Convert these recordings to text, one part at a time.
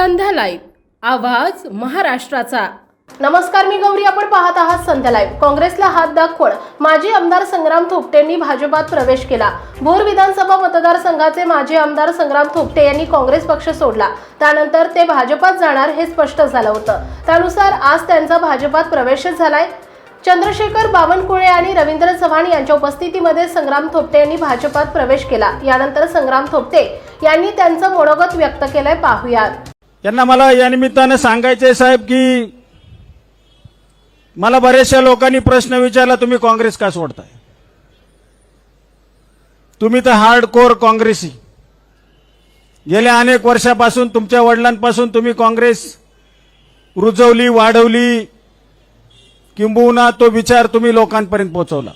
संध्या live आवाज महाराष्ट्राचा. नमस्कार मी गौरी. आपण पाहत आहात संध्या लाईव्ह. काँग्रेसला हात दाखवून माजी आमदार संग्राम थोपटेंनी भाजपात प्रवेश केला. भोर विधानसभा मतदारसंघाचे माजी आमदार संग्राम थोपटे यांनी काँग्रेस पक्ष सोडला. त्यानंतर ते भाजपात जाणार हे स्पष्ट झालं होतं. त्यानुसार आज त्यांचा भाजपात प्रवेशच झालाय. चंद्रशेखर बावनकुळे आणि रवींद्र चव्हाण यांच्या उपस्थितीमध्ये संग्राम थोपटे यांनी भाजपात प्रवेश केला. यानंतर संग्राम थोपटे यांनी त्यांचं मनोगत व्यक्त केलंय. पाहुयात. यांना मला या निमित्तानं सांगायचे साहेब की मला बऱ्याचशा लोकांनी प्रश्न विचारला तुम्ही काँग्रेस का सोडताय? तुम्ही तर हार्ड कोर काँग्रेसी. गेल्या अनेक वर्षापासून तुमच्या वडिलांपासून तुम्ही काँग्रेस रुजवली वाढवली. किंबहुना तो विचार तुम्ही लोकांपर्यंत पोहोचवला.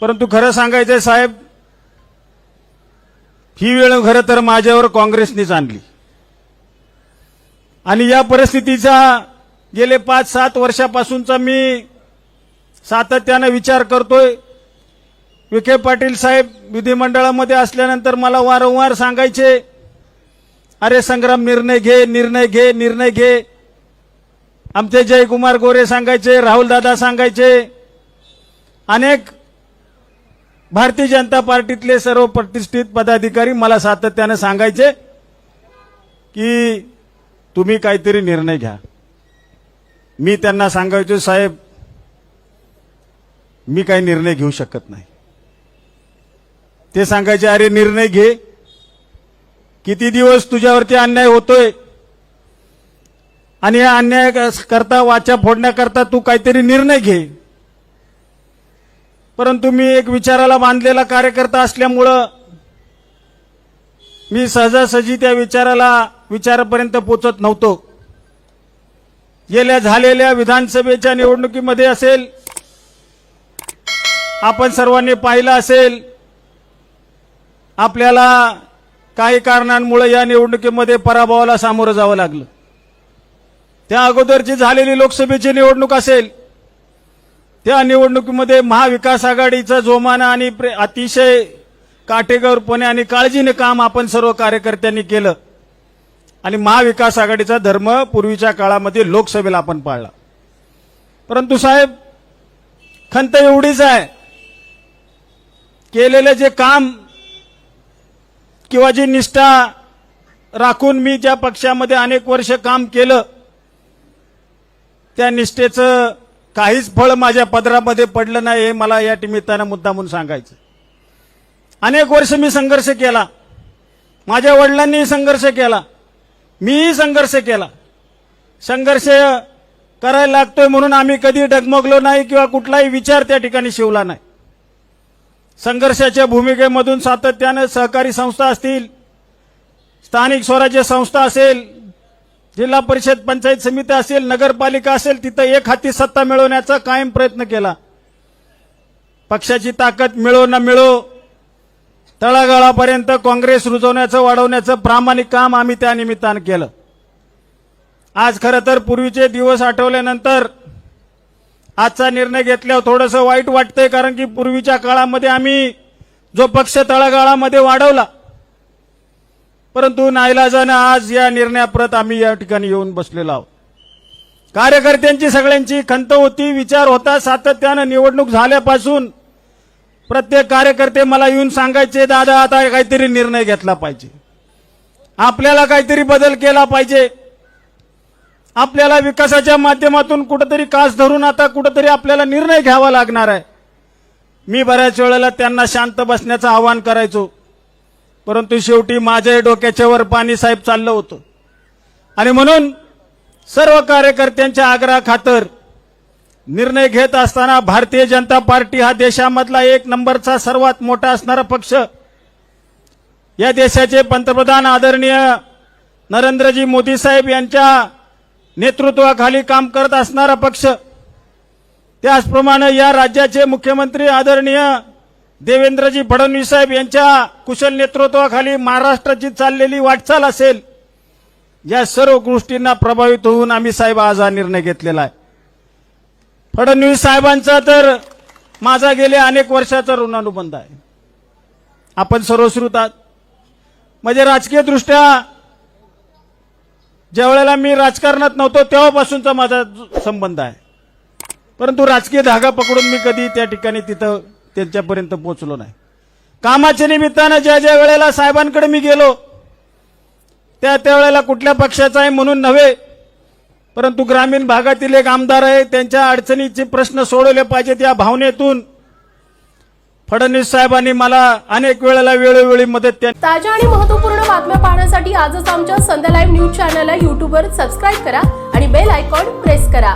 परंतु खरं सांगायचंय साहेब ही वेळ खरं तर माझ्यावर काँग्रेसनीच आणली. आणि या परिस्थितीचा गेले पाच सात वर्षापासूनचा मी सातत्यानं विचार करतोय. विखे पाटील साहेब विधिमंडळामध्ये असल्यानंतर मला वारंवार सांगायचे अरे संग्राम निर्णय घे निर्णय घे निर्णय घे. आमचे जयकुमार गोरे सांगायचे राहुल दादा सांगायचे. अनेक भारतीय जनता पार्टीतले सर्व प्रतिष्ठित पदाधिकारी मला सातत्यानं सांगायचे की तुम्ही काहीतरी निर्णय घ्या. मी त्यांना सांगायचो साहेब मी काही निर्णय घेऊ शकत नाही. ते सांगायचे अरे निर्णय घे. किती दिवस तुझ्यावरती अन्याय होतोय? आणि या अन्याय करता वाचा फोडण्याकरता तू काहीतरी निर्णय घे. परंतु मी एक विचाराला बांधलेला कार्यकर्ता असल्यामुळं मी सहजासहजी त्या विचाराला विचारापर्यंत पोचत नव्हतो. गेल्या झालेल्या विधानसभेच्या निवडणुकीमध्ये असेल आपण सर्वांनी पाहिलं असेल आपल्याला काही कारणांमुळे या निवडणुकीमध्ये पराभवाला सामोरं जावं लागलं. त्या अगोदरची झालेली लोकसभेची निवडणूक असेल त्या निवडणुकीमध्ये महाविकास आघाडीचा जोमाना आणि प्रे- अतिशय काटेकोरपणे आणि काळजीने काम आपण सर्व कार्यकर्त्यांनी केलं. आणि महाविकास आघाडीचा धर्म पूर्वीच्या काळामध्ये लोकसभेला आपण पाळला. परंतु साहेब खंत एवढीच आहे. केलेलं जे काम किंवा जी निष्ठा राखून मी ज्या पक्षामध्ये अनेक वर्ष काम केलं त्या निष्ठेचं काहीच फळ माझ्या पदरामध्ये पडलं नाही हे मला या निमित्तानं मुद्दा म्हणून सांगायचं अनेक वर्ष मी संघर्ष केला. माझ्या वडिलांनी संघर्ष केला. मीही संघर्ष केला. संघर्ष करायला लागतोय म्हणून आम्ही कधी डगमगलो नाही किंवा कुठलाही विचार त्या ठिकाणी शिवला नाही. संघर्षाच्या भूमिकेमधून सातत्यानं सहकारी संस्था असतील स्थानिक स्वराज्य संस्था असेल जिल्हा परिषद पंचायत समिती असेल नगरपालिका असेल तिथं एक हाती सत्ता मिळवण्याचा कायम प्रयत्न केला. पक्षाची ताकद मिळो न मिळो तळागाळापर्यंत काँग्रेस रुजवण्याचं वाढवण्याचं प्रामाणिक काम आम्ही त्या निमित्तानं केलं. आज खरं तर पूर्वीचे दिवस आठवल्यानंतर आजचा निर्णय घेतल्यावर थोडंसं वाईट वाटतंय कारण की पूर्वीच्या काळामध्ये आम्ही जो पक्ष तळागाळामध्ये वाढवला परंतु नाईलाजानं आज या निर्णयाप्रत आम्ही या ठिकाणी येऊन बसलेलो आहोत. कार्यकर्त्यांची सगळ्यांची खंत होती विचार होता सातत्यानं निवडणूक झाल्यापासून प्रत्येक कार्यकर्ते मला येऊन सांगायचे दादा आता काहीतरी निर्णय घेतला पाहिजे. आपल्याला काहीतरी बदल केला पाहिजे. आपल्याला विकासाच्या माध्यमातून कुठंतरी कास धरून आता कुठंतरी आपल्याला निर्णय घ्यावा लागणार आहे. मी बऱ्याच वेळेला त्यांना शांत बसण्याचं आवाहन करायचो. परंतु शेवटी माझ्याही डोक्याच्या वर पाणी साहेब चाललं होतं. आणि म्हणून सर्व कार्यकर्त्यांच्या आग्रहा खातर निर्णय घेत असताना भारतीय जनता पार्टी हा देशामधला एक नंबरचा सर्वात मोठा असणारा पक्ष. या देशाचे पंतप्रधान आदरणीय नरेंद्रजी मोदी साहेब यांच्या नेतृत्वाखाली काम करत असणारा पक्ष. त्याचप्रमाणे या राज्याचे मुख्यमंत्री आदरणीय देवेंद्रजी फडणवीस साहेब यांच्या कुशल नेतृत्वाखाली महाराष्ट्राची चाललेली वाटचाल असेल या सर्व गोष्टींना प्रभावित होऊन आम्ही साहेब आज हा निर्णय घेतलेला आहे. फडणवीस साहेबांचा तर माझा गेले अनेक वर्षाचा ऋणानुबंध आहे. आपण सर्वश्रुत आहात. म्हणजे राजकीयदृष्ट्या ज्या वेळेला मी राजकारणात नव्हतो तेव्हापासूनचा माझा संबंध आहे. परंतु राजकीय धागा पकडून मी कधी त्या ठिकाणी तिथं त्यांच्यापर्यंत पोहोचलो नाही. कामाच्या निमित्तानं ज्या ज्या वेळेला साहेबांकडे मी गेलो त्या त्यावेळेला कुठल्या पक्षाचा आहे म्हणून नव्हे परंतु ग्रामीण भागातील एक आमदार आहे त्यांच्या अडचणीचे प्रश्न सोडवले पाहिजेत या भावनेतून. फडणवीस साहेबांनी मला अनेक वेळेला वेळोवेळी मदत केली. ताज्या आणि महत्त्वपूर्ण बातम्या पाहण्यासाठी आजच आमच्या संध्या लाईव्ह न्यूज चॅनलला युट्यूबवर सबस्क्राईब करा आणि बेल आयकॉन प्रेस करा.